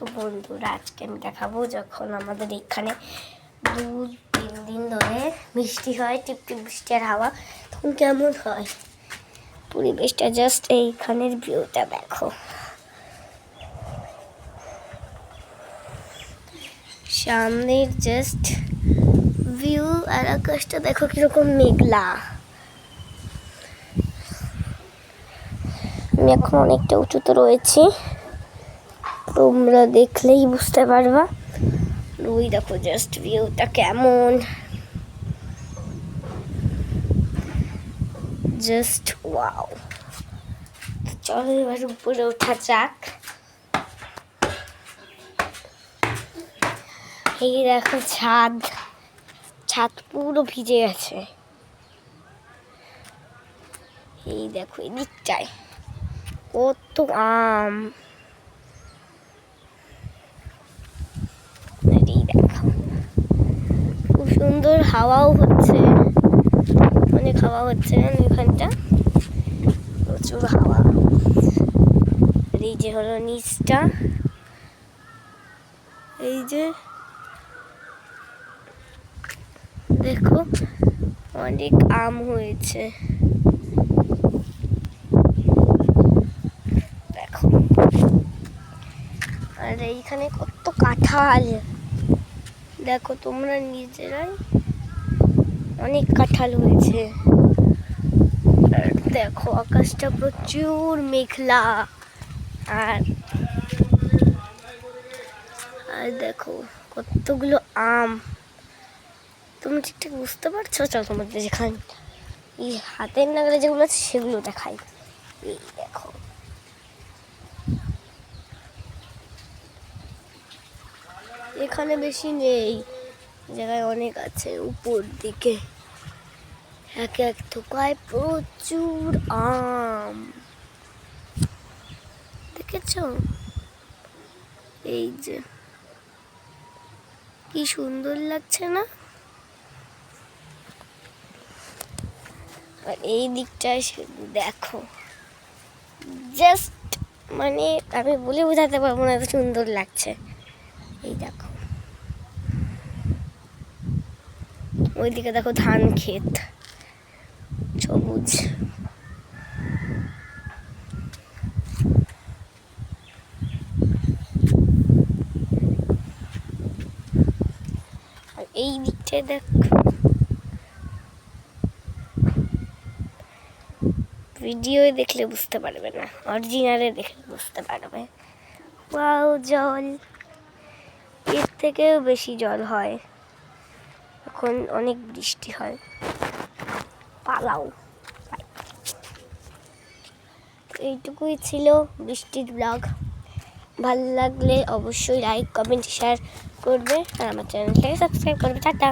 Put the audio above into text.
তো বন্ধুরা আজকে আমি দেখাবো যখন আমাদের এখানে দু তিন দিন ধরে বৃষ্টি হয়, টিপটিপ বৃষ্টি আর হাওয়া, তখন কেমন হয়? পরিবেশটা জাস্ট এইখানের ভিউটা দেখো। সামনের জাস্ট ভিউ আর আকাশটা দেখো কীরকম মেঘলা। আমি এখন অনেকটা উঁচুতে রয়েছি। তোমরা দেখলেই বুঝতে পারবা। ওই দেখো জাস্ট ভিউটা কেমন। জাস্ট ওয়াও চলো এবার উপরে ওঠা যাক। এই দেখো ছাদ। ছাদ পুরো ভিজে গেছে। এই দেখো এই দিকটায় কত আম আর এই দেখো খুব সুন্দর হাওয়াও হচ্ছে। অনেক হাওয়া হচ্ছে এখানটা প্রচুর হাওয়া। এই যে হলো নিচটা। এই যে দেখো, অনেক আম হয়েছে। দেখো। আর এইখানে কত কাঁঠাল। দেখো, তোমরা নিজেরাই অনেক কাঁঠাল হয়েছে। দেখো, আকাশটা প্রচুর মেঘলা। আর আর দেখো, কতগুলো আম। তুমি ঠিকঠাক বুঝতে পারছ? চল তোমাদের যেখানে এই হাতের নাগালে যেগুলো আছে সেগুলো দেখাই। এই দেখো। এখানে বেশি নেই। জায়গায় অনেক আছে উপর দিকে। এক এক থোকায় প্রচুর আম। দেখেছ? এই যে। কি সুন্দর লাগছে না? আর এই দিকটায় দেখো। জাস্ট মানে আমি বলে বোঝাতে পারব না এত সুন্দর লাগছে। এই দেখো। ওইদিকে দেখো ধান ক্ষেত, সবুজ। আর এই দিকটায় দেখো, ভিডিও দেখলে বুঝতে পারবে না অরিজিনালে দেখলে বুঝতে পারবে। ওয়াও, জল। এর থেকেও বেশি জল হয়। এখন অনেক বৃষ্টি হয়। পালাও। এইটুকুই ছিল বৃষ্টির ব্লগ। ভালো লাগলে অবশ্যই লাইক কমেন্ট শেয়ার করবে। আর আমার চ্যানেলটাকে সাবস্ক্রাইব করবে। টাটা।